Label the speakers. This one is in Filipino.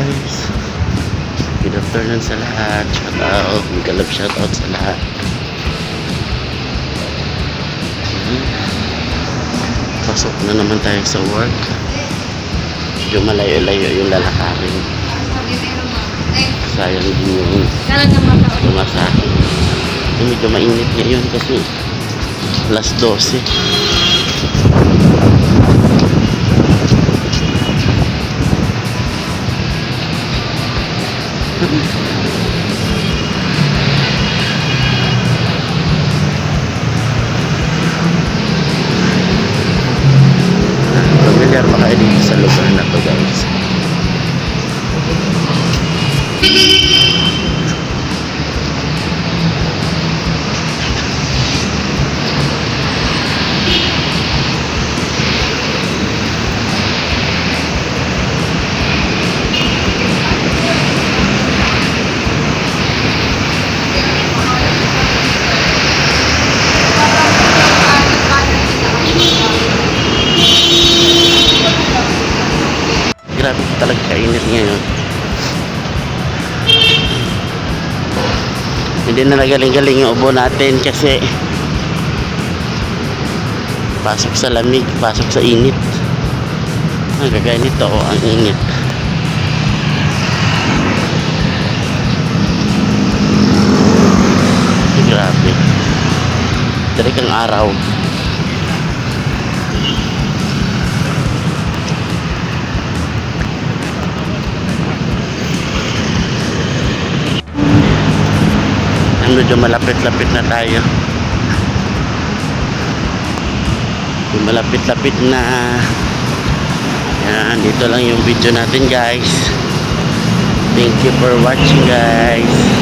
Speaker 1: guys. Good afternoon sa lahat. Shout out. Galap shout out sa lahat. Mhm. Pasok na naman tayo sa work. Medyo malayo-layo yung lalakarin. Sayang din yung lumasahe. Eh, medyo mainit ngayon kasi alas 12. Familiar ba kayo dito sa lugar na to guys? Grabe talaga kainit ngayon. Hindi na nagaling-galing yung ubo natin kasi pasok sa lamig, pasok sa init. Ang gagaya nito, ang init. Grabe. Dari kang araw. Medyo malapit-lapit na tayo. Malapit-lapit na yan dito lang yung video natin guys. Thank you for watching guys